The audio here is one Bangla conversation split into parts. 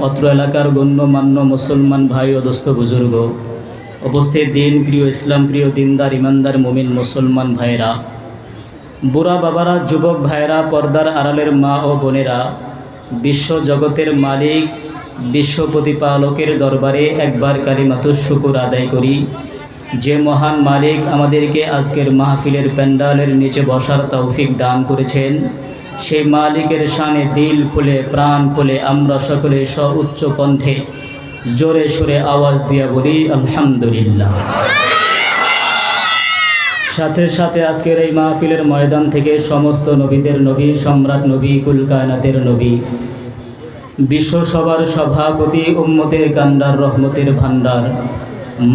অত্র এলাকার গণ্যমান্য মুসলমান ভাই ও দোস্ত বুজুর্গ, উপস্থিত দিন প্রিয় ইসলাম প্রিয় দিনদার ইমানদার মুমিন মুসলমান ভাইরা বুড়া বাবারা, যুবক ভাইরা পর্দার আড়ালের মা ও বোনেরা, বিশ্ব জগতের মালিক, বিশ্ব প্রতিপালকের দরবারে একবার কালিমাতুর শুকুর আদায় করি। যে মহান মালিক আমাদেরকে আজকের মাহফিলের প্যান্ডালের নিচে বসার তৌফিক দান করেছেন সেই মালিকের শানে দিল খুলে, প্রাণ খুলে, আমরা সকলে স উচ্চ কণ্ঠে জোরে সোরে আওয়াজ দিয়া বলি, আলহামদুলিল্লাহ। সাথে সাথে আজকের এই মাহফিলের ময়দান থেকে সমস্ত নবীদের নবী, সম্রাট নবী, কুলকায়নাতের নবী, বিশ্বসভার সভাপতি, উম্মতের কান্ডার, রহমতের ভান্ডার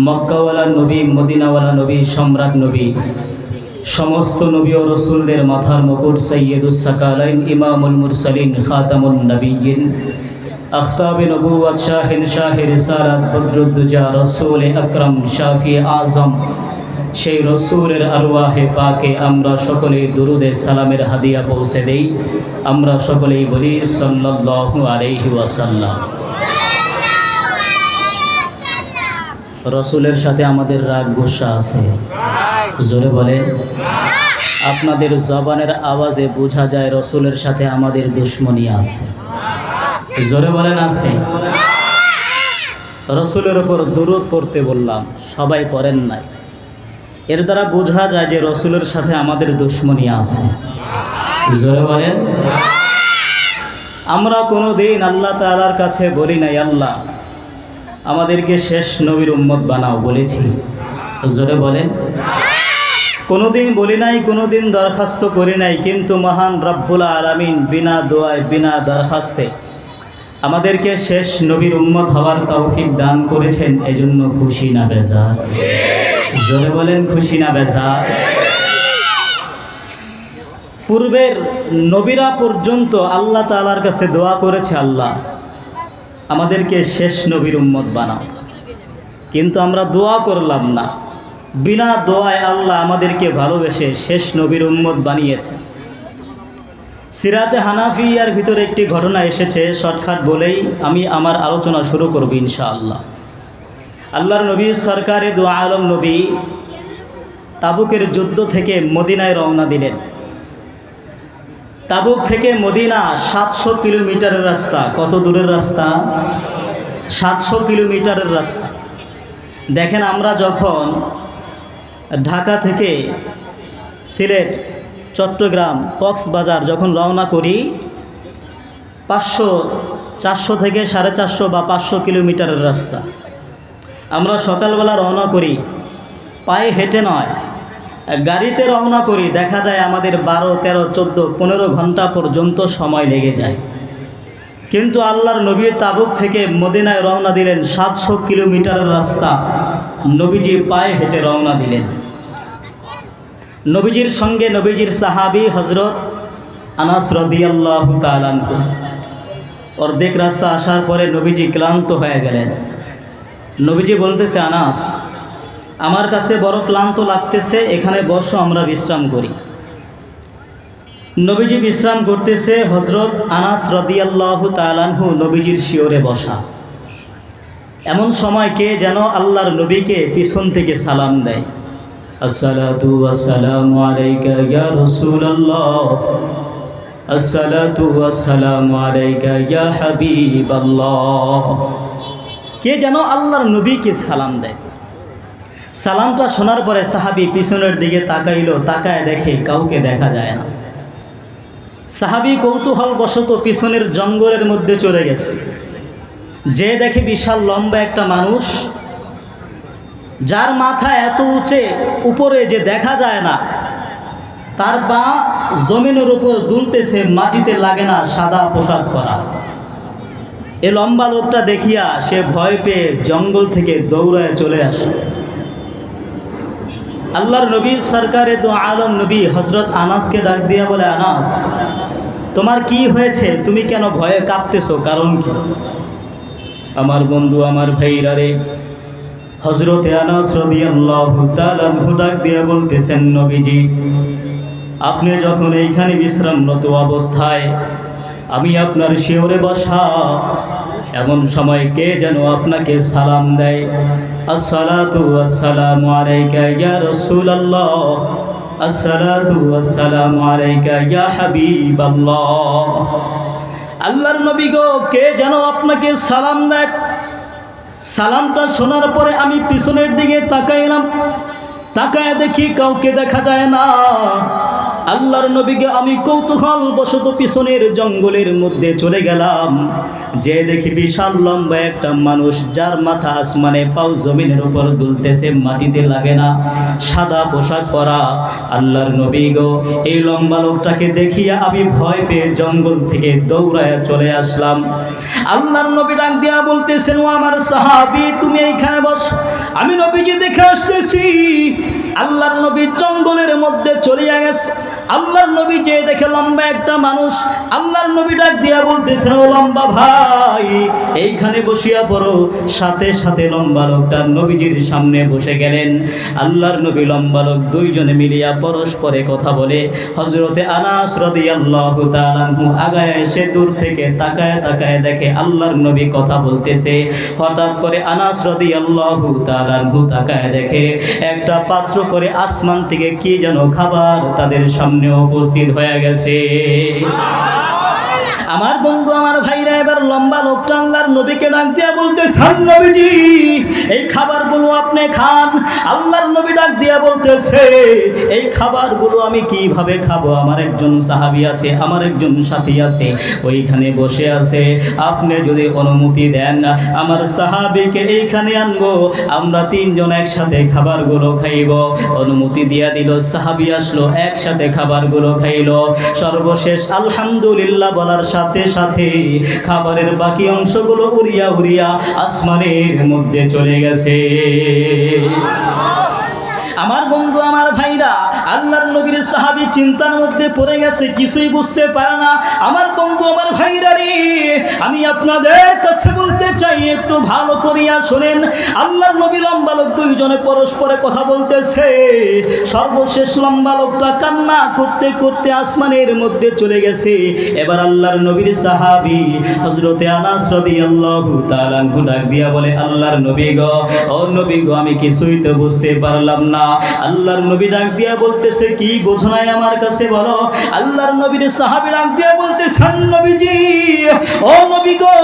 মক্কাওয়ালা নবী মদিনাওয়ালা নবী, সম্রাট নবী সমস্ত নবী ও রসুলদের মাথার মুকুট সৈয়দুসাকালাইন ইমামুল মুরসালিন খাতামুল নবীন আখতাবে নবুয়াত শাহিন শাহ রিসালাত, বদরুদ্দুজা রসুল আকরম শাফি আজম সেই রসুলের আরওয়াহে পাকে আমরা সকলে দুরুদে সালামের হাদিয়া পৌঁছে দেই। আমরা সকলেই বলি সাল্লাল্লাহু আলাইহি ওয়াসাল্লাম। রসুলের সাথে আমাদের রাগ গুসা আছে। জোরে বলে, আপনাদের জবানের আওয়াজে বোঝা যায় রসুলের সাথে আমাদের দুশ্মনী আছে। জোরে বলেন আছে। রসুলের ওপর দূরত পড়তে বললাম, সবাই পড়েন নাই। এর দ্বারা বোঝা যায় যে রসুলের সাথে আমাদের দুশ্মনী আছে। জোরে বলেন, আমরা কোনো দিন আল্লাহ তালার কাছে বলি নাই, আল্লাহ আমাদেরকে শেষ নবীর উম্মত বানাও বলেছি। জোরে বলেন, কোনোদিন বলি নাই, কোনোদিন দরখাস্ত করি নাই, কিন্তু মহান রব্বুল আলামিন বিনা দোয়ায়, বিনা দরখাস্তে আমাদেরকে শেষ নবীর উম্মত হওয়ার তৌফিক দান করেছেন, এজন্য খুশি না বেজার? জোরে বলেন, খুশি না বেজার? পূর্বের নবীরা পর্যন্ত আল্লাহ তালার কাছে দোয়া করেছে আল্লাহ। আমাদেরকে শেষ নবীর উম্মত বানাও। কিন্তু আমরা দোয়া করলাম না। বিনা দোয়ায় আল্লাহ আমাদেরকে ভালোবেসে শেষ নবীর উম্মত বানিয়েছে। সিরাতে হানাফিয়ার ভিতরে একটি ঘটনা এসেছে, শর্টকাট বলেই আমি আমার আলোচনা শুরু করব ইনশাআল্লাহ। আল্লাহর নবী, সরকারে দোয়া আলম নবী তাবুকের যুদ্ধ থেকে মদিনায় রওনা দিলেন। তাবুক থেকে মদিনা সাতশো কিলোমিটারের রাস্তা। কত দূরের রাস্তা? সাতশো কিলোমিটারের রাস্তা। দেখেন আমরা যখন ঢাকা থেকে সিলেট, চট্টগ্রাম, কক্সবাজার যখন রওনা করি, পাঁচশো, চারশো থেকে সাড়ে চারশো বা পাঁচশো কিলোমিটারের রাস্তা। আমরা সকালবেলা রওনা করি, পায়ে হেঁটে নয় গাড়িতে রওনা করি, দেখা যায় আমাদের বারো, তেরো, চোদ্দ, পনেরো ঘণ্টা পর্যন্ত সময় লেগে যায়। কিন্তু আল্লাহর নবীর তাবুক থেকে মদিনায় রওনা দিলেন সাতশো কিলোমিটারের রাস্তা। নবীজি পায়ে হেঁটে রওনা দিলেন। নবীজির সঙ্গে নবীজির সাহাবি হজরত আনাস রদিয়াল্লাহ তালানকু অর্ধেক রাস্তা আসার পরে নবীজি ক্লান্ত হয়ে গেলেন। নবীজি বলতেছে, আনাস আমার কাছে বড় ক্লান্ত লাগতেছে, এখানে বসো, আমরা বিশ্রাম করি। নবীজি বিশ্রাম করতেছে হজরত আনাস রদিয়াল্লাহ তালানহু নবীজির শিওরে বসা। এমন সময় কে যেন আল্লাহর নবীকে পিছন থেকে সালাম দেয়। ইয়া ইয়া কে যেন আল্লাহর নবীকে সালাম দেয়। সালামটা শোনার পরে সাহাবি পিছনের দিকে তাকাইল, তাকায় দেখে কাউকে দেখা যায় না। সাহাবি কৌতূহল বশত পিছনের জঙ্গলের মধ্যে চলে গেছে। যে দেখে বিশাল লম্বা একটা মানুষ, যার মাথা এত উঁচে, উপরে যে দেখা যায় না, তার পা জমিনের উপর দুলতেছে, মাটিতে লাগে না সাদা পোশাক পরা। এ লম্বা লোকটা দেখিয়া সে ভয় পেয়ে জঙ্গল থেকে দৌড়ায় চলে আসে। আল্লাহর নবী, সরকারে তো আলম নবী হজরত আনাসকে ডাক দিয়া বলে, আনাস, তোমার কি হয়েছে? তুমি কেন ভয়ে কাঁপতেছো? কারণ কি? আমার বন্ধু, আমার ভাইরা রে হজরতে আনাস রদিয়াল্লাহু তাআলা ডাক দিয়া বলতেছেন, নবীজি, আপনি যখন এইখানে বিশ্রামরত অবস্থায়, আমি আপনার শিওরে বসা এমন সময় কে যেন আপনাকে সালাম দেয়? আসসালাতু আসসালামু আলাইকা ইয়া রাসূলুল্লাহ। আসসালাতু আসসালামু আলাইকা ইয়া হাবিবাল্লাহ। আল্লাহর নবী গো, কে যেন আপনাকে সালাম দেয়? সালামটা শোনার পরে আমি পিছনের দিকে তাকাইলাম। তাকায় দেখি কাউকে দেখা যায় না। আল্লাহর নবীকে আমি কৌতূহল বশত পিছনের জঙ্গলের মধ্যে চলে গেলাম। যে দেখি বিশাল লম্বা একটা মানুষ, যার মাথা আসমানে পাও জমিনের উপর দুলতেছে, মাটিতে লাগে না, সাদা পোশাক পরা। আল্লাহর নবী গো, এই লম্বা লোকটাকে দেখিয়া আমি ভয় পেয়ে জঙ্গল থেকে দৌড়ায় চলে আসলাম। আল্লাহর নবী ডাক দিয়া বলতেছেন, ও আমার সাহাবি, তুমি এইখানে বস। আমি নবীজি দেখে আসতেছি। আল্লাহর নবী জঙ্গলের মধ্যে চলিয়া গেছে। আল্লাহর নবী যে দেখে লম্বা একটা মানুষ, আল্লাহর নবী ডাক দিয়া বলতেছেন ও লম্বা ভাই, এইখানে বসিয়া পড়ো। সাথে সাথে লম্বা লোকটা নবীজির সামনে বসে গেলেন। আল্লাহর নবী লম্বা লোক দুইজনে মিলিয়া পরস্পরে কথা বলে। হজরতে আনাস রাদিয়াল্লাহু তাআলা আনহু আগায় এসে দূর থেকে তাকায় তাকায় দেখে আল্লাহর নবী কথা বলতেছে। হঠাৎ করে আনাস রাদিয়াল্লাহু তাআলা আনহু তাকায় দেখে, একটা পাত্র করে আসমান থেকে কি যেন খাবার তাদের সামনে উপস্থিত হয়ে গেছে। আমার বন্ধু, আমার ভাইরা, এবার লম্বা লোকটা আল্লাহর নবীকে ডাক দিয়া বলতে, সান নবীজি, এই খাবারগুলো আপনি খান। আল্লাহর নবী ডাক দিয়া বলতেছে, এই খাবারগুলো আমি কীভাবে খাব? আমার একজন সাহাবী আছে, আমার একজন সাথী আছে, ওইখানে বসে আছে। আপনি যদি অনুমতি দেন, আমার সাহাবিকে এইখানে আনব, আমরা তিনজন একসাথে খাবারগুলো খাইব। অনুমতি দিয়া দিল, সাহাবি আসলো, একসাথে খাবারগুলো খাইলো। সর্বশেষ আলহামদুলিল্লাহ বলার সাথে সাথে খাবারের বাকি অংশগুলো উড়িয়া উড়িয়া আসমানের মধ্যে চলে গেছে। আমার বন্ধু, আমার ভাইরা আল্লাহর নবীর সাহাবি চিন্তার মধ্যে পড়ে গেছে, কিছুই বুঝতে পারে না। আমার বন্ধু, আমার ভাইরা রে, আমি আপনাদের কাছে বলতে চাই, একটু ভালো করিয়া শোনেন। আল্লাহর নবী লম্বা লোক দুইজনে পরস্পরে কথা বলতেছে। সর্বশেষ লম্বা লোকটা কান্না করতে করতে আসমানের মধ্যে চলে গেছে। এবার আল্লাহর নবীর সাহাবি হজরতে আনাস রাদিয়াল্লাহু তাআলা আনহু ডাক দিয়া বলে, আল্লাহর নবী গো, ও নবী গ, আমি কিছুই তো বুঝতে পারলাম না। আল্লাহর নবী ডাক দিয়া বলতেছে কি? বোঝো নাই আমার কাছে, বলো। আল্লাহর নবীর সাহাবী ডাক দিয়া বলতেছেন, নবীজি, ও নবী গো,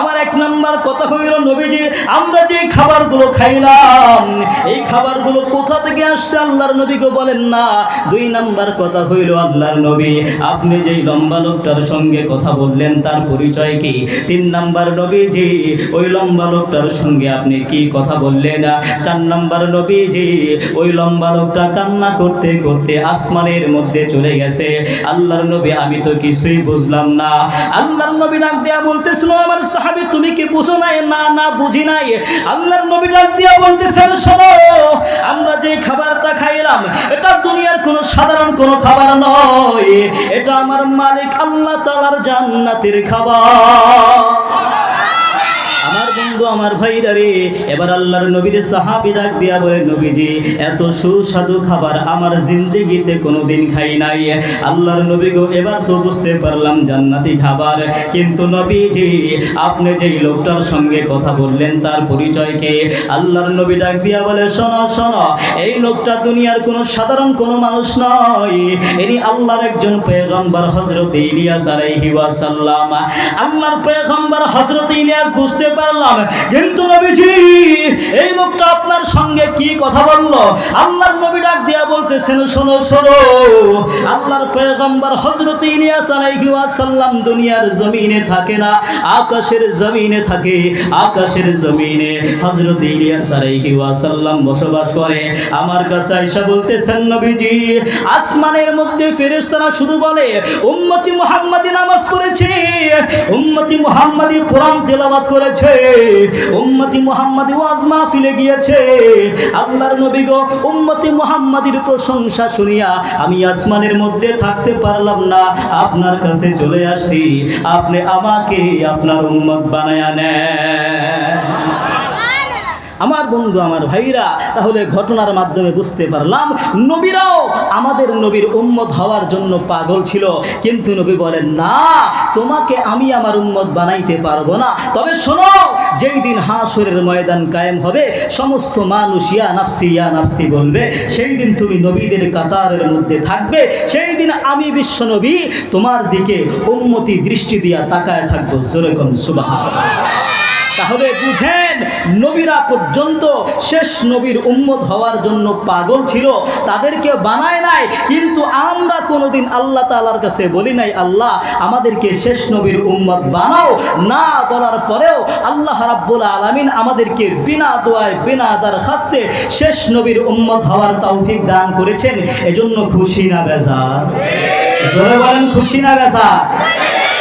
আমার এক নাম্বার কথা হইল, নবীজি, আমরা যে খাবারগুলো খাইলাম, এই খাবারগুলো কোথা থেকে আসছে? আল্লাহর নবী গো বলেন, না, দুই নাম্বার কথা হইল আল্লাহর নবী। আপনি যেই লম্বা লোকটার সঙ্গে কথা বললেন, তার পরিচয় কি? তিন নাম্বার নবীজি, ওই লম্বা লোকটার সঙ্গে আপনি কি কথা বললেন? চার নাম্বার নবীজি, ওই লম্বা লোকটা কান্না করতে করতে আসমানের মধ্যে চলে গেছে। আল্লাহর নবী, আমি তো কিছুই বুঝলাম না। আল্লাহর নবী ডাক দিয়া বলতেছিল, আমার সাহাবী, তুমি কি বুঝো নাই? না না, বুঝি নাই। আল্লাহর নবী ডাক দিয়া বলতেছেন শোনো, আমরা যে খাবারটা খাইলাম, এটা দুনিয়ার কোনো সাধারণ কোনো খাবার নয়। এটা আমার মালিক আল্লাহ তাআলার জান্নাতের খাবার। বন্ধু আমার ভাইরা রে। এবার আল্লাহর নবীর সাহাবি ডাক দিয়া বলে, নবীজি, এত সুস্বাদু খাবার আমার জিন্দেগিতে কোনোদিন খাই নাই। আল্লাহর নবী গো, এবার তো বুঝতে পারলাম জান্নাতি খাবার। কিন্তু নবীজি, আপনি যেই লোকটার সঙ্গে কথা বললেন, তার পরিচয় কে? আল্লাহর নবী ডাক দিয়া বলে, শোনো শোনো, এই লোকটা দুনিয়ার কোনো সাধারণ কোনো মানুষ নয়। ইনি আল্লাহর একজন পেগম্বর হজরত ইলিয়াস আলাইহি ওয়াসাল্লাম। আল্লাহর পেগম্বর হজরত ইলিয়াস, বুঝতে পারলাম কিন্তু নবীজি, এই লোকটা আপনার সঙ্গে কি কথা বলল? আল্লাহর নবী ডাক দিয়া বলতেছেন, শোনো শোনো, আল্লাহর পেগম্বর হজরত ইলিয়াস আলাইহি ওয়াসাল্লাম দুনিয়ার জমিনে থাকে না, আকাশের জমিনে থাকে, আকাশের জমিনে হজরত ইলিয়াস আলাইহি ওয়াসাল্লাম বসবাস করে। আমার কাছে আয়েশা বলতেছেন, নবীজি, আসমানের মধ্যে ফেরেশতারা শুধু বলে, উম্মতি মুহাম্মাদি নামাজ পড়েছে, উম্মতি মুহাম্মাদি কোরআন তেলাওয়াত করেছে উম্মতি মুহাম্মাদি ওয়াজ মাহফিলে গিয়েছে। আল্লাহর নবী গো, উম্মতি মুহাম্মাদির প্রশংসা শুনিয়া আমি আসমানের মধ্যে থাকতে পারলাম না। আপনার কাছে চলে আসি আপনি আমাকে আপনার উম্মত বানায়া নেন। আমার বন্ধু, আমার ভাইরা, তাহলে ঘটনার মাধ্যমে বুঝতে পারলাম, নবীরাও আমাদের নবীর উম্মত হওয়ার জন্য পাগল ছিল। কিন্তু নবী বলেন, না, তোমাকে আমি আমার উম্মত বানাইতে পারব না। তবে শোনো, যেই দিন হাসরের ময়দান কায়েম হবে, সমস্ত মানুষ ইয়া নাফসি ইয়া নাফসি বলবে, সেই দিন তুমি নবীদের কাতারের মধ্যে থাকবে। সেই দিন আমি বিশ্ব নবী তোমার দিকে উন্মতি দৃষ্টি দিয়া তাকায় থাকব। যেরকম সুবাহ তাহলে বুঝেন, নবীরা পর্যন্ত শেষ নবীর উম্মত হওয়ার জন্য পাগল ছিল, তাদেরকে বানায় নাই, কিন্তু আমরা কোনোদিন আল্লাহ তালার কাছে বলি নাই, আল্লাহ, আমাদেরকে শেষ নবীর উম্মত বানাও, না বলার পরেও আল্লাহ রাব্বুল আলামিন আমাদেরকে বিনা দোয়ায়, বিনা দার খাস্তে শেষ নবীর উম্মত হওয়ার তৌফিক দান করেছেন, এজন্য খুশি না বেজা খুশি না বেজা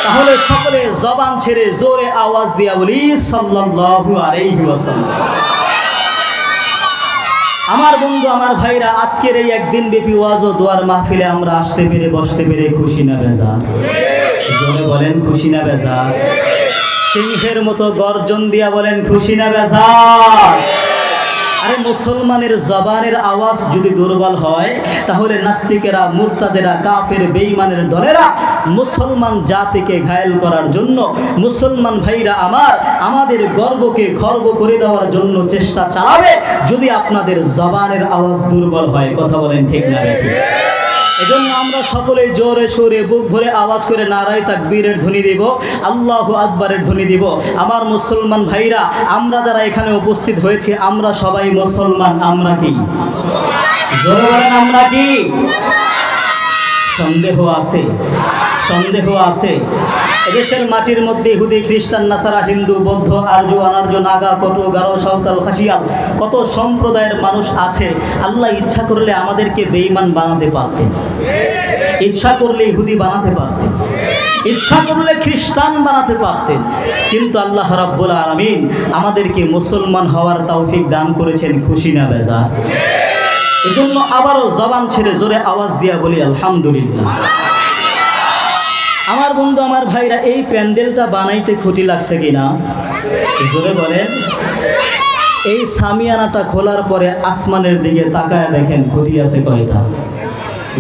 তাহলে সকলে জবান ছেড়ে জোরে আওয়াজ দিয়া বলি আমার বন্ধু, আমার ভাইরা, আজকের এই একদিন ব্যাপী ওয়াজ ও দোয়ার মাহফিলে আমরা আসতে পেরে, বসতে পেরে খুশি না বেজা জোরে বলেন, খুশি না বেজা সিংহের মতো গর্জন দিয়া বলেন, খুশি না বেজা আরে মুসলমানের জবানের আওয়াজ যদি দুর্বল হয়, তাহলে নাস্তিকেরা, মুরতাদেরা, কাফের, বেঈমানের দলেরা মুসলমান জাতিকে ঘায়েল করার জন্য, মুসলমান ভাইরা আমার, আমাদের গর্বকে খর্ব করে দেওয়ার জন্য চেষ্টা চালাবে যদি আপনাদের জবানের আওয়াজ দুর্বল হয়। কথা বলেন ঠিক না, ঠিক। এজন্য আমরা সকলে জোরে সোরে বুক ভরে আওয়াজ করে নারায় তাকবীরের ধ্বনি দিব, আল্লাহ আকবরের ধ্বনি দিব। আমার মুসলমান ভাইরা, আমরা যারা এখানে উপস্থিত হয়েছি, আমরা সবাই মুসলমান, আমরা কি? জোরে আমরা কি? সন্দেহ আছে সন্দেহ আছে। এদেশের মাটির মধ্যে ইহুদি, খ্রিস্টান, নাসারা, হিন্দু, বৌদ্ধ আর্য অনার্য নাগা, কটু, গারো, সাঁওতাল, খাসিয়াল, কত সম্প্রদায়ের মানুষ আছে, আল্লাহ ইচ্ছা করলে আমাদেরকে বেঈমান বানাতে পারতেন। ইচ্ছা করলে ইহুদি বানাতে পারতেন। ইচ্ছা করলে খ্রিস্টান বানাতে পারতেন। কিন্তু আল্লাহ রাব্বুল আলামিন আমাদেরকে মুসলমান হওয়ার তৌফিক দান করেছেন খুশি না বেজা। এজন্য আবারও জবান ছেড়ে জোরে আওয়াজ দিয়া বলি, আলহামদুলিল্লাহ। আমার বন্ধু, আমার ভাইরা, এই প্যান্ডেলটা বানাইতে খুঁটি লাগছে কিনা? জোরে বলেন। এই সামিয়ানাটা খোলার পরে আসমানের দিকে তাকায় দেখেন, খুঁটি আছে কয়টা?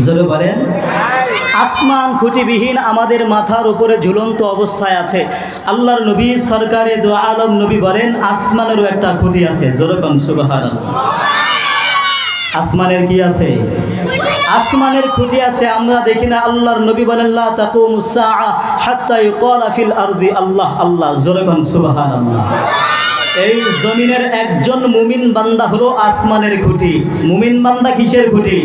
জোরে বলেন। আসমান খুঁটিবিহীন আমাদের মাথার উপরে ঝুলন্ত অবস্থায় আছে। আল্লাহর নবী সরকারে দোয়া আলম নবী বলেন, আসমানেরও একটা খুঁটি আছে। জোরকম সুবাহার আসমানের কি আছে? আসমানের খুঁটি আছে, আমরা দেখি না আল্লাহর নবী বলেন, লা তাকুমুস সাআ হাত্তা আরদি আল্লাহ আল্লাহ জোরকন সুবহানাল্লাহ। এই জমিনের একজন মুমিন বান্দা হলো আসমানের খুঁটি। মুমিন বান্দা কিসের খুঁটি?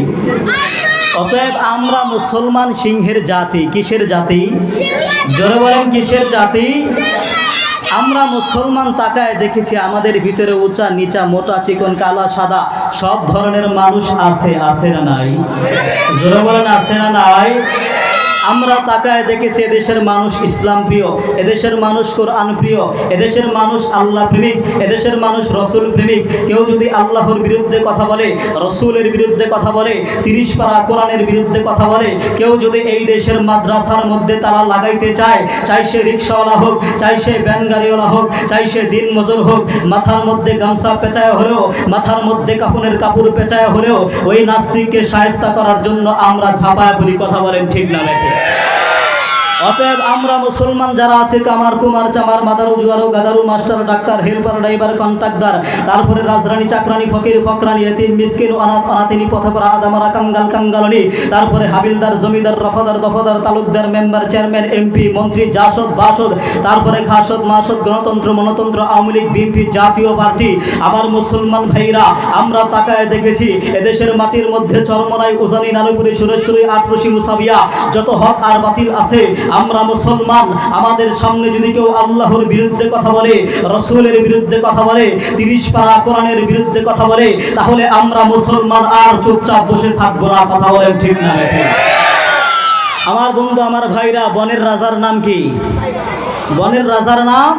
অতএব আমরা মুসলমান সিংহের জাতি, কিসের জাতি? জোরে বলেন, কিসের জাতি? আমরা মুসলমান তাকায় দেখেছি আমাদের ভিতরে উঁচা, নিচা, মোটা, চিকন, কালা, সাদা, সব ধরনের মানুষ আছে আছে না নাই? জোরে বলেন, আছে না নাই? আমরা তাকায় দেখেছি এদেশের মানুষ ইসলাম প্রিয়, এদেশের মানুষ কোরআন প্রিয়, এদেশের মানুষ আল্লাহ প্রেমিক, এদেশের মানুষ রসুল প্রেমিক। কেউ যদি আল্লাহর বিরুদ্ধে কথা বলে, রসুলের বিরুদ্ধে কথা বলে, তিরিশ পারা কোরআনের বিরুদ্ধে কথা বলে, কেউ যদি এই দেশের মাদ্রাসার মধ্যে তারা লাগাইতে চায়, চাই সে রিক্সাওয়ালা হোক, চাই সে ব্যান গাড়িওয়ালা হোক, চাই সে দিন মজুর হোক, মাথার মধ্যে গামছা পেঁচায় হলেও, মাথার মধ্যে কাফনের কাপড় পেঁচায় হলেও, ওই নাস্তিককে সাহেস্তা করার জন্য আমরা ঝাঁপায় বলি কথা বলেন ঠিক না। ঠিক অতএব আমরা মুসলমান যারা আছে, কামার, কুমার, চামার, মাদারু জুয়ারু গাদারু, master, doctor, helper, driver contractor তারপরে রাজরানী, চাকরানি, ফকির, ফকরানি, এতিম, মিসকিন, অনাথ, অনাথিনী পথপরা আদামারা, কাঙ্গাল, কাঙ্গালনি, তারপরে হাবিলদার, জমিদার, রফাদার, দফাদার, তালুকদার, মেম্বার, চেয়ারম্যান, এমপি, মন্ত্রী, জাসদ, বাসদ, তারপরে খাসদ, মাসদ, গণতন্ত্র, মনতন্ত্র, Awami League, BNP Jatiya party আবার মুসলমান ভাইরা, আমরা তাকায় দেখেছি, এদেশের মাটির মধ্যে চরমরাই উজানি, নানুপুরি, সুরেশ্বরী, আটরসি, মুসাবিয়া, যত হক আর বাতিল আছে আমরা মুসলমান, আমাদের সামনে যদি কেউ আল্লাহর বিরুদ্ধে কথা বলে, রসুলের বিরুদ্ধে কথা বলে, তিরিশ পারা কোরআনের বিরুদ্ধে কথা বলে, তাহলে আমরা মুসলমান আর চুপচাপ বসে থাকব না, কথা বলেন ঠিক না আমার বন্ধু, আমার ভাইরা, বনের রাজার নাম কি? বনের রাজার নাম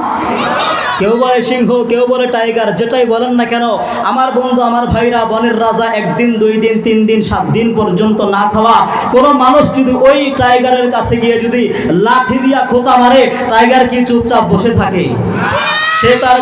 কেউ বলে সিংহ, কেউ বলে টাইগার, যেটাই বলেন না কেন, আমার বন্ধু, আমার ভাইরা, বনের রাজা, একদিন, দুই দিন, তিন দিন, সাত দিন পর্যন্ত না খাওয়া। কোনো মানুষ যদি ওই টাইগারের কাছে গিয়ে যদি লাঠি দিয়া খোঁচা মারে, টাইগার কি চুপচাপ বসে থাকে? সে তার